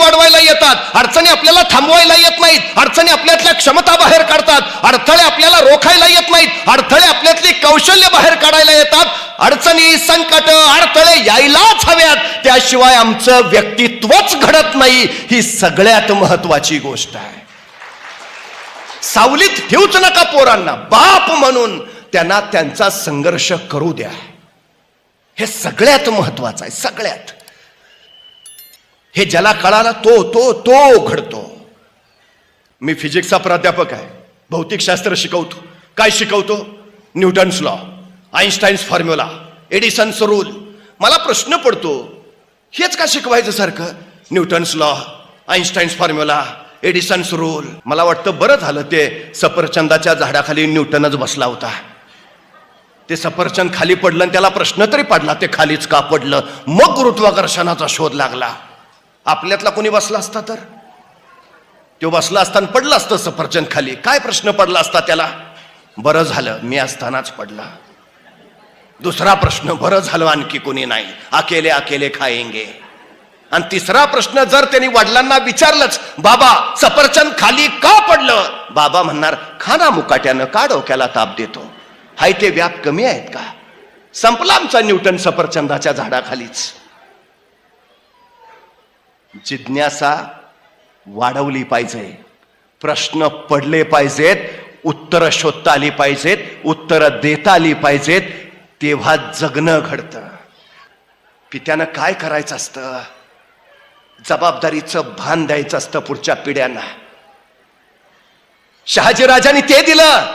वाढवायला येतात. अडचणी आपल्याला थांबवायला येत नाहीत. अडचणी आपल्यातल्या क्षमता बाहेर काढतात. अडथळे आपल्याला रोखायला येत नाहीत. अडथळे आपल्यातली कौशल्य बाहेर काढायला येतात. अडचणी संकट अडथळे यायलाच हव्यात त्याशिवाय आमचं व्यक्तित्वच घडत नाही. ही सगळ्यात महत्वाची गोष्ट आहे. सावलीत ठेवूच नका पोरांना. बाप म्हणून त्यांना त्यांचा संघर्ष करू द्या. हे सगळ्यात महत्वाचं आहे. सगळ्यात. हे ज्याला कळाला तो तो तो घडतो. मी फिजिक्सचा प्राध्यापक आहे. भौतिकशास्त्र शिकवतो. काय शिकवतो? Newton's law Einstein's formula Edison's rule मला प्रश्न पडतो हेच का शिकवायचं सारखं? Newton's law Einstein's formula Edison's rule मला वाटतं बरं झालं ते सफरचंदाच्या झाडाखाली न्यूटनच बसला होता. ते सफरचंद खाली पडलं आणि त्याला प्रश्न तरी पडला ते खालीच का पडलं? मग गुरुत्वाकर्षणाचा शोध लागला. आपल्यातला कोणी बसला असता तर? तो बसला असताना पडलं असतं सफरचंद खाली. काय प्रश्न पडला असता त्याला? बरं झालं मी असतानाच पडला. दुसरा प्रश्न बरं झालं आणखी कोणी नाही. अकेले अकेले खायंगे. आणि तिसरा प्रश्न जर त्यांनी वडिलांना विचारलंच बाबा सफरचंद खाली का पडलं? बाबा म्हणणार खाना मुकाट्यानं का डोक्याला ताप देतो? हाय ते व्याप कमी आहेत का? संपला आमचा न्यूटन सफरचंदाच्या झाडाखालीच. जिज्ञासा वाढवली पाहिजे. प्रश्न पडले पाहिजेत उत्तरं शोधता आली पाहिजेत उत्तरं देता आली पाहिजेत तेव्हा जगणं घडतं. पित्यानं काय करायचं असतं? जबाबदारीचं भान द्यायचं असतं पुढच्या पिढ्यांना. शहाजीराजांनी ते दिलं.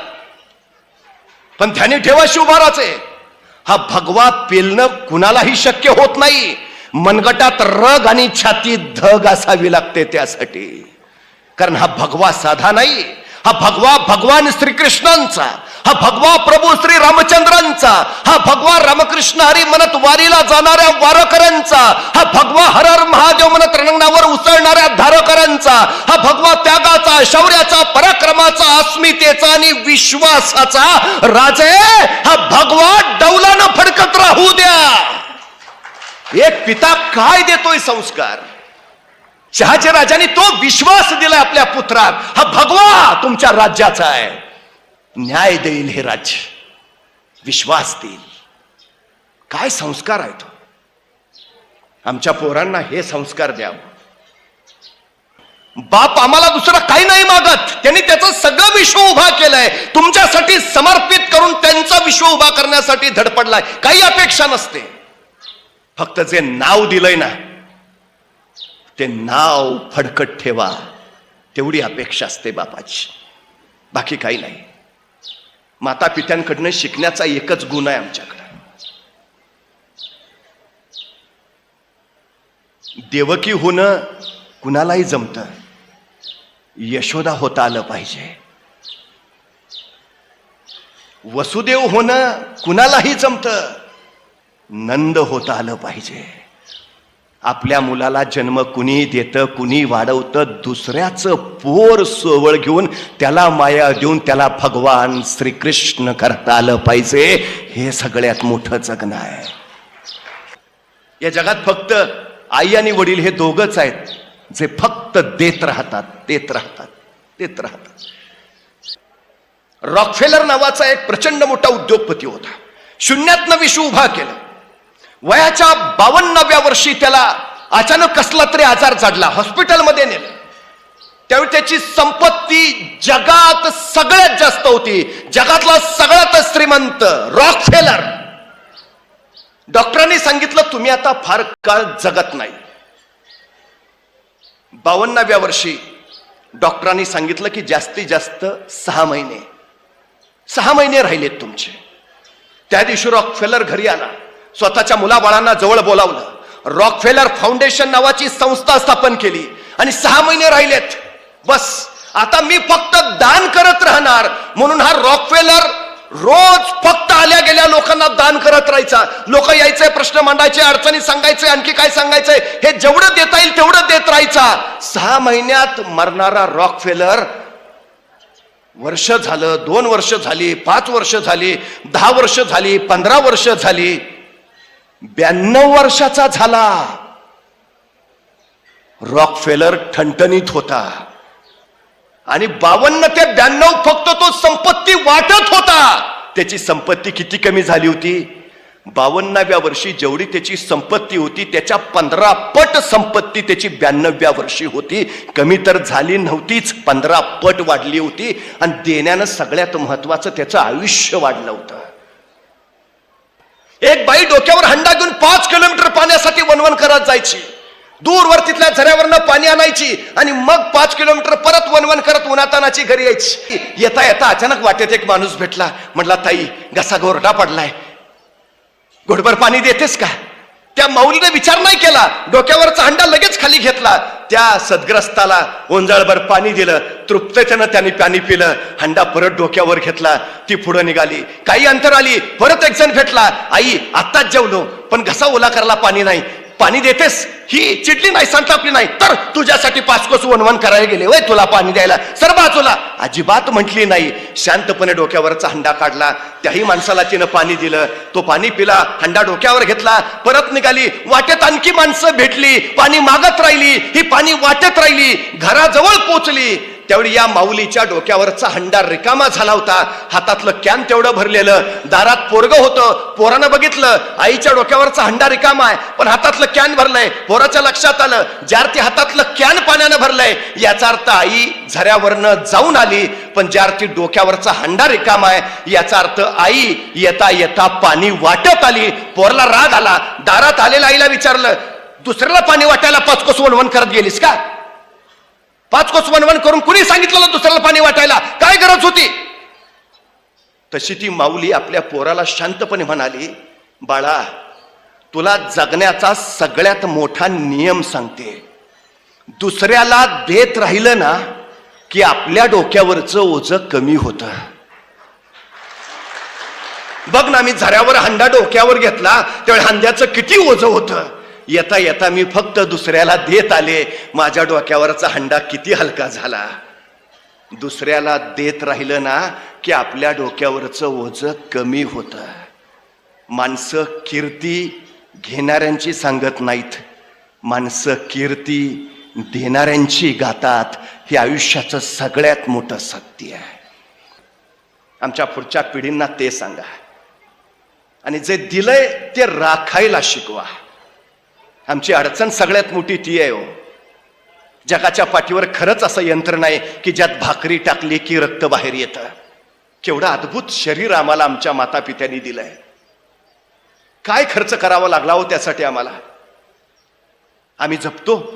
पण ध्यानी ठेवा शिवभाराचे हा भगवा पेलणं कुणालाही शक्य होत नाही. मनगटात रग आणि छाती धग असावी लागते त्यासाठी. कारण हा भगवा साधा नाही हा भगवा भगवान श्रीकृष्णांचा हा भगवा प्रभू श्री रामचंद्रांचा हा भगवा रामकृष्ण हरी म्हणत वारीला जाणाऱ्या वारकऱ्यांचा हा भगवा हर हर महादेव म्हणत रंगणावर उसळणाऱ्या धारकऱ्यांचा हा भगवा त्यागाचा शौर्याचा पराक्रमाचा अस्मितेचा आणि विश्वासाचा राजे हा भगवा डौलानं फडकत राहू द्या. एक पिता काय देतोय संस्कार? शहाच्या राजाने तो विश्वास दिलाय आपल्या पुत्रात. हा भगवा तुमच्या राज्याचा आहे. न्याय देईल हे राज्य. विश्वास देईल. काय संस्कार आहे तो? आमच्या पोरांना हे संस्कार द्यावं. बाप आम्हाला दुसरं काही नाही मागत. त्यांनी त्याचं सगळं विश्व उभा केलंय. तुमच्यासाठी समर्पित करून त्यांचा विश्व उभा करण्यासाठी धडपडलाय. काही अपेक्षा नसते. फक्त जे नाव दिलंय ना ते नाव फडकट ठेवा. तेवढी अपेक्षा असते बापाची. बाकी काही नाही. माता पित्यांकडनं शिकण्याचा एकच गुण आहे आमच्याकडं. देवकी होणं कुणालाही जमतं. यशोदा होता आलं पाहिजे. वसुदेव होणं कुणालाही जमतं. नंद होता आलं पाहिजे. आपल्या मुलाला जन्म कुणी देतं कुणी वाढवतं दुसऱ्याचं पोर सोवळ घेऊन त्याला माया देऊन त्याला भगवान श्रीकृष्ण करता आलं पाहिजे. हे सगळ्यात मोठं जगणं आहे. या जगात फक्त आई आणि वडील हे दोघच आहेत. जे फक्त देत राहतात देत राहतात देत राहतात. रॉकफेलर नावाचा एक प्रचंड मोठा उद्योगपती होता. शून्यातनं विश्व उभा केलं. वयाच्या बावन्नाव्या वर्षी त्याला अचानक कसला तरी आजार चढला हॉस्पिटलमध्ये नेलं. त्यावेळी त्याची संपत्ती जगात सगळ्यात जास्त होती. जगातला सगळ्यात श्रीमंत रॉक फेलर डॉक्टरांनी सांगितलं तुम्ही आता फार काळ जगत नाही. बावन्नाव्या वर्षी डॉक्टरांनी सांगितलं की जास्तीत जास्त सहा महिने. सहा महिने राहिलेत तुमचे. त्या दिवशी रॉक फेलर घरी आला. स्वतःच्या मुलाबाळांना जवळ बोलावलं. रॉकफेलर फाउंडेशन नावाची संस्था स्थापन केली. आणि सहा महिने राहिलेत. बस. आता मी फक्त दान करत राहणार. म्हणून हा रॉकफेलर रोज फक्त आल्या गेल्या लोकांना दान करत राहायचा. लोक यायचे प्रश्न मांडायचे अडचणी सांगायचे आणखी काय सांगायचंय हे जेवढं देता येईल तेवढं देत राहायचा. सहा महिन्यात मरणारा रॉकफेलर वर्ष झालं दोन वर्ष झाली पाच वर्ष झाली दहा वर्ष झाली पंधरा वर्ष झाली. ब्याण्णव वर्षाचा झाला. रॉक फेलर ठणठणीत होता. आणि बावन्न ते ब्याण्णव फक्त तो संपत्ती वाटत होता. त्याची संपत्ती किती कमी झाली होती? बावन्नाव्या वर्षी जेवढी त्याची संपत्ती होती त्याच्या पंधरा पट संपत्ती त्याची ब्याण्णव्या वर्षी होती. कमी तर झाली नव्हतीच पंधरा पट वाढली होती. आणि देण्यानं सगळ्यात महत्वाचं त्याचं आयुष्य वाढलं होतं. एक बाई डोक्यावर हंडा घेऊन पाच किलोमीटर पाण्यासाठी वनवन करत जायची. दूरवर तिथल्या झऱ्यावरनं पाणी आणायची आणि मग पाच किलोमीटर परत वनवन करत उन्हातानाची घरी यायची. येता येता अचानक वाटेत एक माणूस भेटला. म्हटला ताई घसा गोरडा पडलाय. घोडभर पाणी देतेस का? त्या माऊलीने विचार नाही केला. डोक्यावरचा हंडा लगेच खाली घेतला. त्या सदग्रस्ताला ओंजळभर पाणी दिलं. तृप्ततेनं त्याने पाणी पिलं हंडा परत डोक्यावर घेतला ती पुढं निघाली. काही अंतर आली परत एक जण भेटला आई आत्ताच जेवलो पण घसा ओला करायला पाणी नाही. पाणी देतेस? ही चिडली नाही संतापली नाही. तर तुझ्यासाठी पाचकोस वनवन करायला गेले. वय तुला पाणी द्यायला. सर बाजूला. अजिबात म्हटली नाही. शांतपणे डोक्यावरचा हंडा काढला. त्याही माणसाला तिनं पाणी दिलं. तो पाणी पिला हंडा डोक्यावर घेतला परत निघाली. वाटेत आणखी माणसं भेटली. पाणी मागत राहिली. ही पाणी वाटत राहिली. घराजवळ पोचली. त्यावेळी या माऊलीच्या डोक्यावरचा हंडा रिकामा झाला होता. हातातलं कॅन तेवढं भरलेलं दारात पोरग होतं पोरानं बघितलं आईच्या डोक्यावरचा हंडा रिकामा आहे पण हातातलं कॅन भरलंय पोराच्या लक्षात आलं ज्यार्थी हातातलं कॅन पाण्यानं भरलंय याचा अर्थ आई झऱ्यावरनं जाऊन आली पण ज्यार्थी डोक्यावरचा हंडा रिकामा आहे याचा अर्थ आई येता येता पाणी वाटत आली पोरला राग आला दारात आलेल्या आईला विचारलं दुसऱ्याला पाणी वाटायला पाचकोस वनवन करत गेलीस का? पाच कोस वनवन करून कुणी सांगितलं दुसऱ्याला पाणी वाटायला? काय गरज होती? तशी ती माऊली आपल्या पोराला शांतपणे म्हणाली बाळा तुला जगण्याचा सगळ्यात मोठा नियम सांगते. दुसऱ्याला देत राहिलं ना की आपल्या डोक्यावरचं ओझ कमी होतं. बघ ना मी झऱ्यावर हंडा डोक्यावर घेतला त्यावेळी हंड्याचं किती ओझं होतं. येता येता मी फक्त दुसऱ्याला देत आले. माझ्या डोक्यावरचा हंडा किती हलका झाला. दुसऱ्याला देत राहिलं ना की आपल्या डोक्यावरचं ओझ कमी होतं. माणसं कीर्ती घेणाऱ्यांची सांगत नाहीत. माणसं कीर्ती देणाऱ्यांची गातात. हे आयुष्याचं सगळ्यात मोठं सत्य आहे. आमच्या पुढच्या पिढींना ते सांगा. आणि जे दिलंय ते राखायला शिकवा. आमची अडचण सगळ्यात मोठी ती आहे हो. जगाच्या पाठीवर खरंच असं यंत्र नाही की ज्यात भाकरी टाकली की रक्त बाहेर येतं. केवढं अद्भुत शरीर आम्हाला आमच्या माता पित्यांनी दिलंय. काय खर्च करावा लागला हो त्यासाठी आम्हाला? आम्ही जपतो.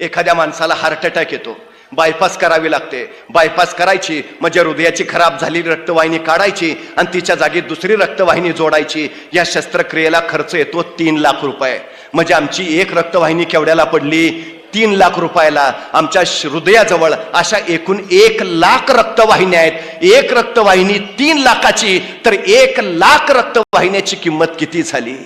एखाद्या माणसाला हार्ट अटॅक येतो. बायपास करावी लागते. बायपास करायची म्हणजे हृदयाची खराब झालेली रक्तवाहिनी काढायची आणि तिच्या जागी दुसरी रक्तवाहिनी जोडायची. या शस्त्रक्रियेला खर्च येतो तीन लाख रुपये. म्हणजे आमची एक रक्तवाहिनी केवढ्याला पडली? तीन लाख रुपयाला. आमच्या हृदयाजवळ अशा एकूण एक लाख रक्तवाहिन्या आहेत. एक रक्तवाहिनी तीन लाखाची तर एक लाख रक्तवाहिन्याची किंमत किती झाली?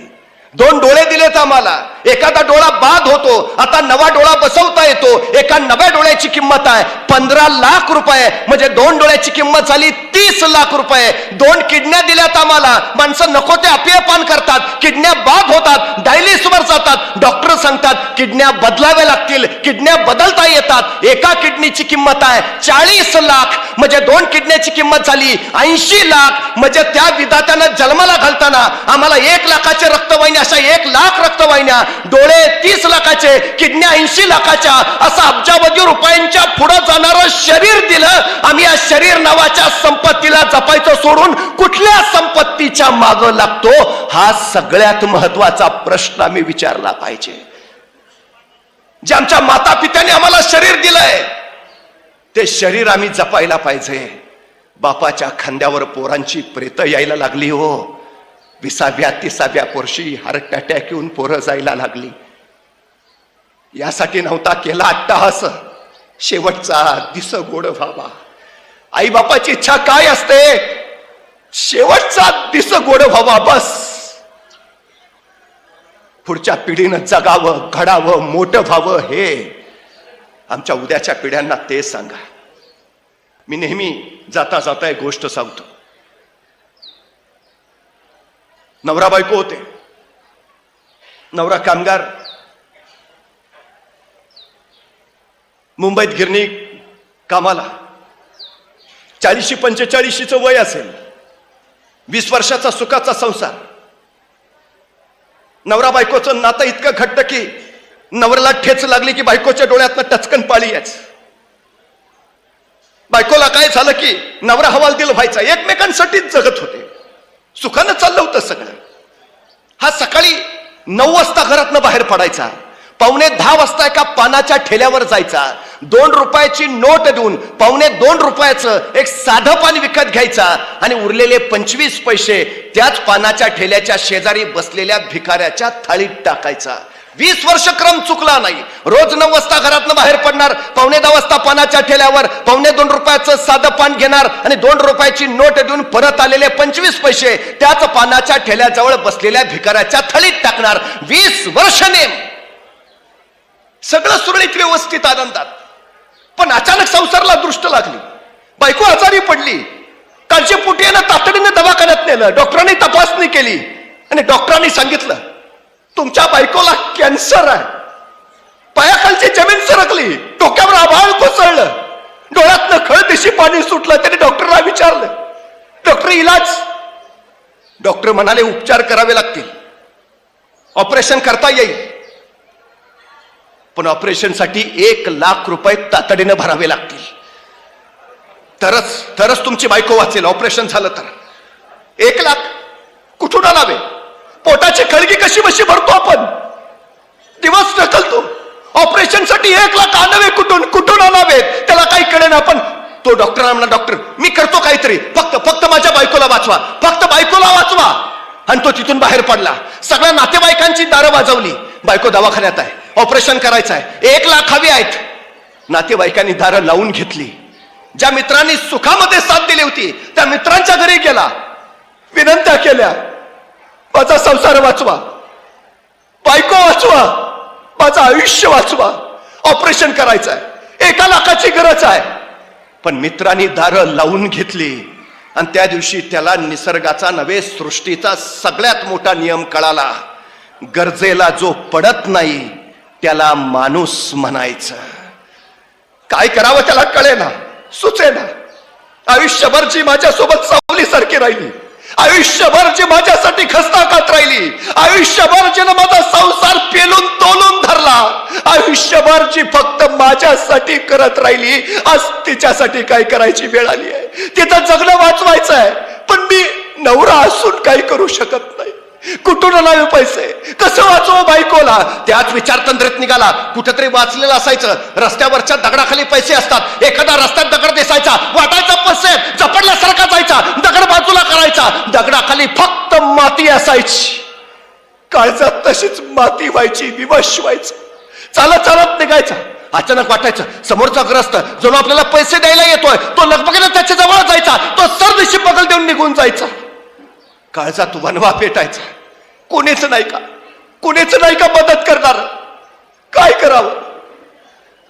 दोन डोळे दिलेत आम्हाला. एखादा डोळा बाद होतो आता नवा डोळा बसवता येतो. एका नव्या डोळ्याची किंमत आहे. पंधरा लाख रुपये म्हणजे दोन डोळ्याची किंमत झाली तीस लाख रुपये दोन किडन्या दिल्यात आम्हाला. माणसं नको ते अपेयपान करतात. किडन्या बाद होतात डायलिसवर जातात. डॉक्टर सांगतात किडन्या बदलाव्या लागतील किडन्या बदलता येतात. एका किडनीची किंमत आहे चाळीस लाख. म्हणजे दोन किडन्याची किंमत झाली ऐंशी लाख. म्हणजे त्या विधात्यानं जन्माला घालताना आम्हाला एक लाखाचे रक्तवाहिन्या अशा एक लाख रक्तवाहिन्या डोळे तीस लाखाचे किडन्या ऐंशी लाखाच्या असं अब्जावधी रुपयांच्या पुढे जाणारं शरीर दिलं आम्ही या शरीर नावाच्या संपत्तीला जपायचं सोडून कुठल्या संपत्तीच्या माग लागतो? हा सगळ्यात महत्त्वाचा प्रश्न आम्ही विचारला पाहिजे. जे आमच्या माता पित्याने आम्हाला शरीर दिलंय ते शरीर आम्ही जपायला पाहिजे. बापाच्या खांद्यावर पोरांची प्रेत यायला लागली हो. विसाव्या तिसाव्या वर्षी हार्ट अटॅक येऊन पोरं जायला लागली. यासाठी नव्हता केला अट्टाहास. शेवटचा दिस गोड व्हावा. आई बापाची इच्छा काय असते? शेवटचा दिस गोड व्हावा बस. पुढच्या पिढीनं जगावं घडावं मोठं व्हावं हे आमच्या उद्याच्या पिढ्यांना ते सांगा. मी नेहमी जाता जाता एक गोष्ट सांगतो. नवरा बायको होते. नवरा कामगार. मुंबईत गिरणी कामाला. चाळीशी पंचेचाळीशीचं वय असेल. वीस वर्षाचा सुखाचा संसार. नवरा बायकोचं नातं इतकं घट्ट की नवऱ्याला ठेच लागली की बायकोच्या डोळ्यातनं टचकन पाळी याच बायकोला काय झालं की नवरा हवालदिल व्हायचा. एकमेकांसाठीच जगत होते. सुखानं चाललं होतं सगळं. हा सकाळी नऊ वाजता घरातनं बाहेर पडायचा. पावणे दहा वाजता एका पानाच्या ठेल्यावर जायचा. दोन रुपयाची नोट देऊन पावणे दोन रुपयाचं एक साधं पान विकत घ्यायचा आणि उरलेले पंचवीस पैसे त्याच पानाच्या ठेल्याच्या शेजारी बसलेल्या भिकाऱ्याच्या थाळीत टाकायचा. वीस वर्ष क्रम चुकला नाही. रोज नऊ वाजता घरातनं बाहेर पडणार पावणे दहा वाजता पानाच्या ठेल्यावर पावणे दोन रुपयाचं साधं पान घेणार आणि दोन रुपयाची नोट देऊन परत आलेले पंचवीस पैसे त्याच पानाच्या ठेल्याजवळ बसलेल्या भिकाऱ्याच्या थळीत टाकणार. वीस वर्ष नेम. सगळं सुरळीत व्यवस्थित आनंदात. पण अचानक संसारला दृष्ट लागली. बायको आजारी पडली. कालच्या पुटी तातडीनं दवाखान्यात नेलं. डॉक्टरांनी तपासणी केली. आणि डॉक्टरांनी सांगितलं तुमच्या बायकोला कॅन्सर आहे. पायाखालची जमीन सरकली. डोक्यावर आभाळ कोसळलं. डोळ्यातनं खळदिशी पाणी सुटलं. त्याने डॉक्टरला विचारलं. डॉक्टर इलाज. डॉक्टर म्हणाले उपचार करावे लागतील. ऑपरेशन करता येईल. पण ऑपरेशनसाठी एक लाख रुपये तातडीनं भरावे लागतील. तरच तरच तुमची बायको वाचेल. ऑपरेशन झालं तर. एक लाख कुठून आणावे? पोटाची खळगी कशी बशी भरतो आपण? दिवस ढकलतो. ऑपरेशनसाठी एक लाख आणावे कुठून? कुठून आणावे? त्याला काही कळेन आपण. तो डॉक्टरांना म्हणा डॉक्टर मी करतो काहीतरी. फक्त फक्त माझ्या बायकोला वाचवा. फक्त बायकोला वाचवा. आणि तो तिथून बाहेर पडला. सगळ्या नातेवाईकांची दारं वाजवली. बायको दवाखान्यात आहे. ऑपरेशन करायचं आहे एक लाख हवी आहेत. नातेवाईकांनी दारं लावून घेतली. ज्या मित्रांनी सुखामध्ये साथ दिली होती त्या मित्रांच्या घरी गेला. विनंत्या केल्या. माझा संसार वाचवा. बायको वाचवा. माझं आयुष्य वाचवा. ऑपरेशन करायचं आहे एका लाखाची गरज आहे. पण मित्रांनी दारं लावून घेतली. आणि त्या दिवशी त्याला निसर्गाचा नव्हे सृष्टीचा सगळ्यात मोठा नियम कळाला. गरजेला जो पडत नाही त्याला माणूस म्हणायचं. काय करावं त्याला कळेना सुचेना. आयुष्यभर जी माझ्यासोबत सावली सारखी राहिली आयुष्यभर जे माझ्यासाठी खस्ताकात राहिली आयुष्यभर जे माझा संसार पेलून तोलून धरला आयुष्यभर जी फक्त माझ्यासाठी करत राहिली आज तिच्यासाठी काय करायची वेळ आली आहे? तिथं जगणं वाचवायचं आहे पण मी नवरा असून काही करू शकत नाही. कुठून आणावे पैसे? कसं वाचव बायकोला? त्याच विचारतंत्रेत निघाला. कुठेतरी वाचलेलं असायचं. रस्त्यावरच्या दगडाखाली पैसे असतात. एखादा रस्त्यात दगड दिसायचा. वाटायचा पैसे. झपडल्यासारखा जायचा. दगड बाजूला करायचा. दगडाखाली फक्त माती असायची. काळजात तशीच माती व्हायची विवश व्हायचं. चालत चालत निघायचा. अचानक वाटायचं समोरचा ग्रस्त जो आपल्याला पैसे द्यायला येतोय तो लगबगीने त्याच्याजवळ जायचा. तो सरदिशी बगल देऊन निघून जायचा. काळजात वनवा पेटायचा. कोणीच नाही का? कोणीच नाही का मदत करणार? काय करावं?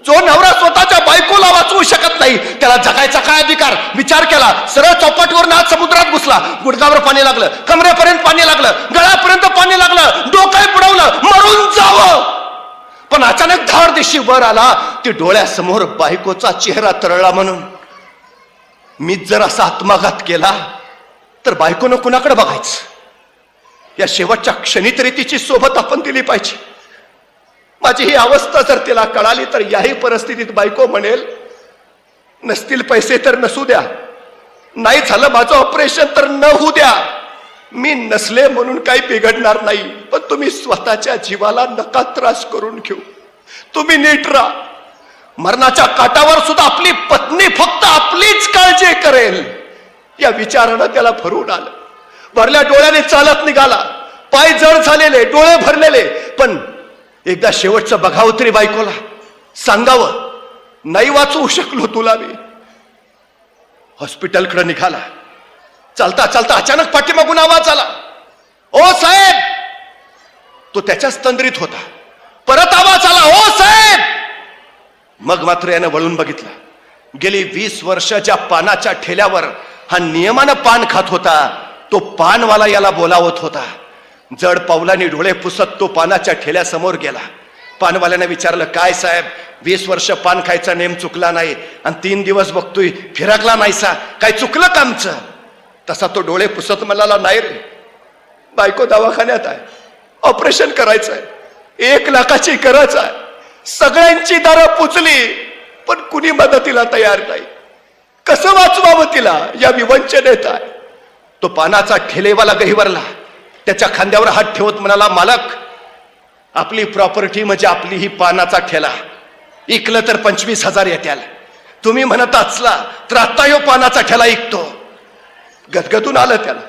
जो नवरा स्वतःच्या बायकोला वाचवू शकत नाही त्याला जगायचा काय अधिकार? विचार केला सरळ चौपाटीवर आज समुद्रात घुसला. गुडगावर पाणी लागलं कमरेपर्यंत पाणी लागलं गळ्यापर्यंत पाणी लागलं डोकं बुडवलं मरून जावं. पण अचानक धार दिशी वर आला ती डोळ्यासमोर बायकोचा चेहरा तरळला म्हणून. मी जर असा आत्माघात केला तर बायकोनं कुणाकडे बघायचं? या शेवटच्या क्षणी तरी तिची सोबत आपण दिली पाहिजे. माझी ही अवस्था जर तिला कळाली तर याही परिस्थितीत बायको म्हणेल नसतील पैसे तर नसू द्या. नाही झालं माझं ऑपरेशन तर न होऊ द्या. मी नसले म्हणून काही बिघडणार नाही पण तुम्ही स्वतःच्या जीवाला नका त्रास करून घेऊ. तुम्ही नीट राहा. मरणाच्या काटावर सुद्धा आपली पत्नी फक्त आपलीच काळजी करेल. या विचारानं त्याला भरून आलं. भरल्या डोळ्याने चालत निघाला. पाय जड झालेले डोळे भरलेले. पण एकदा शेवटचं बघावं तरी बायकोला. सांगावं नाही वाचवू शकलो तुला मी. हॉस्पिटलकडे निघाला. चालता चालता अचानक पाठीमागून आवाज आला. ओ साहेब! तो त्याच्याच तंद्रीत होता. परत आवाज आला ओ साहेब! मग मात्र यानं वळून बघितलं. गेली वीस वर्षाच्या पानाच्या ठेल्यावर हा नियमानं पान खात होता. तो पानवाला याला बोलावत होता. जड पावलाने डोळे पुसत तो पानाच्या ठेल्यासमोर गेला. पानवाल्याने विचारलं काय साहेब वीस वर्ष पान खायचा नेम चुकला नाही आणि तीन दिवस बघतोय फिरकला नाहीसा काय चुकलं का आमचं? तसा तो डोळे पुसत म्हणाला नाही रे बायको दवाखान्यात आहे ऑपरेशन करायचं आहे एक लाखाची गरज आहे सगळ्यांची दारं पुचली पण कुणी मदतीला तयार नाही. कसं वाचवावं तिला या विवंचनेत आहे? तो पानाचा ठेलेवाला गहिवरला त्याच्या खांद्यावर हात ठेवत म्हणाला मालक आपली प्रॉपर्टी म्हणजे आपली ही पानाचा ठेला. इकलं तर पंचवीस हजार येत्याल. तुम्ही म्हणत असला तर आता यो पानाचा ठेला ऐकतो गदगदून आलं त्याला.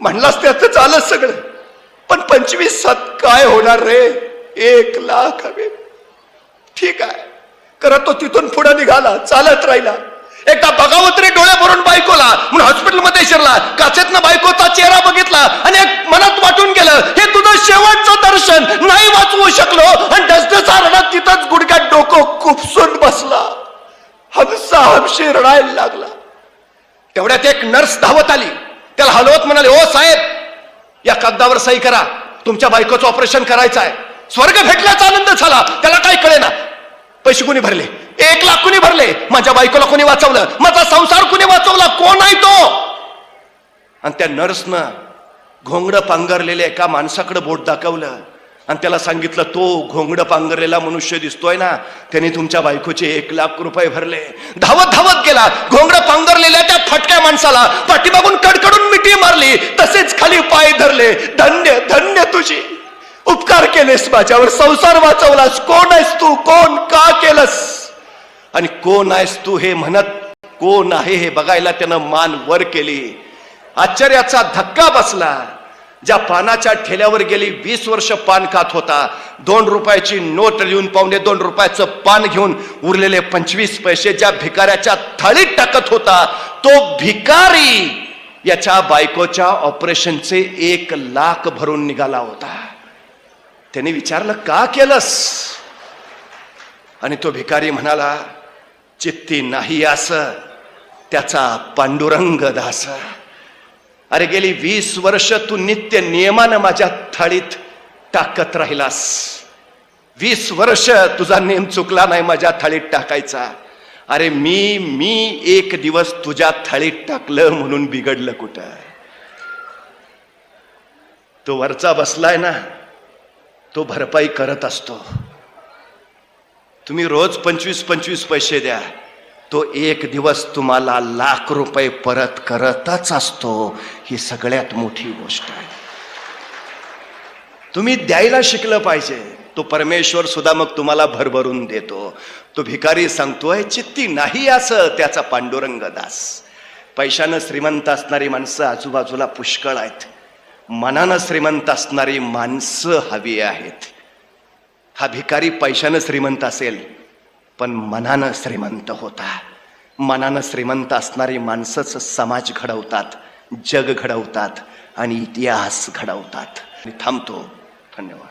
म्हणलास त्याच आलं सगळं. पण पंचवीस सात काय होणार रे? एक लाख हवे. ठीक आहे. करत तो तिथून पुढे निघाला. चालत राहिला. एकदा बघावं डोळ्या डोळे भरून बायकोला म्हणून हॉस्पिटलमध्ये शिरला काचेतनं बायकोचा चेहरा बघितला आणि एक मनात वाटून गेलं हे तुझं शेवटचं दर्शन नाही वाचवू शकलो. आणि डसडसा रडत तिथंच गुडघ्यात डोकं खुपसून बसला. हमसा हमशी रडायला लागला. तेवढ्यात एक नर्स धावत आली. त्याला हलवत म्हणाले ओ साहेब या कागदावर सही करा. तुमच्या बायकोचं ऑपरेशन करायचं आहे. स्वर्ग भेटल्याचा आनंद झाला. त्याला काय कळेना. पैसे कुणी भरले? एक लाख कुणी भरले? माझ्या बायकोला कोणी वाचवलं? माझा संसार कुणी वाचवला? कोण आहे तो? आणि त्या नर्सनं घोंगडं पांघरलेल्या एका माणसाकडे बोट दाखवलं. आणि त्याला सांगितलं तो घोंगडं पांघरलेला मनुष्य दिसतोय ना त्याने तुमच्या बायकोचे एक लाख रुपये भरले. धावत धावत गेला. घोंगडं पांघरलेल्या त्या फटक्या माणसाला पाठीमागून कडकडून मिठी मारली. तसेच खाली पाय धरले. धन्य धन्य तुझी. उपकार केलेस माझ्यावर. संसार वाचवलास. कोण आहेस तू? कोण? का केलंस? आणि कोण आहेस तू हे म्हणत? कोण आहे हे बघायला त्यानं मान वर केली. आश्चर्याचा धक्का बसला. ज्या पानाच्या ठेल्यावर गेली वीस वर्ष पान खात होता. दोन रुपयाची नोट लिहून पावणे दोन रुपयाचं पान घेऊन उरलेले पंचवीस पैसे ज्या भिकाऱ्याच्या थाळीत टाकत होता तो भिकारी याच्या बायकोच्या ऑपरेशनचे एक लाख भरून निघाला होता. त्याने विचारलं का केलंस? आणि तो भिकारी म्हणाला चित्ती नाही अस. त्याचा पांडुरंग दास. अरे गेली वीस वर्ष तू नित्य नियमानं माझ्या थाळीत टाकत राहिलास. वीस वर्ष तुझा नेम चुकला नाही माझ्या थाळीत टाकायचा. अरे मी मी एक दिवस तुझ्या थाळीत टाकलं म्हणून बिघडलं कुठं? तो वरचा बसलाय ना तो भरपाई करत असतो. तुम्ही रोज पंचवीस पंचवीस पैसे द्या. तो एक दिवस तुम्हाला लाख रुपये परत करतच असतो. ही सगळ्यात मोठी गोष्ट आहे. तुम्ही द्यायला शिकलं पाहिजे. तो परमेश्वर सुद्धा मग तुम्हाला भरभरून देतो. तो भिकारी सांगतोय चित्ती नाही असं त्याचा पांडुरंग दास. पैशानं श्रीमंत असणारी माणसं आजूबाजूला पुष्कळ आहेत. मनानं श्रीमंत असणारी माणसं हवी आहेत. हा भिकारी पैशानं श्रीमंत असेल पण मनानं श्रीमंत होता. मनानं श्रीमंत असणारी माणसंच समाज घडवतात जग घडवतात आणि इतिहास घडवतात. मी थांबतो. धन्यवाद.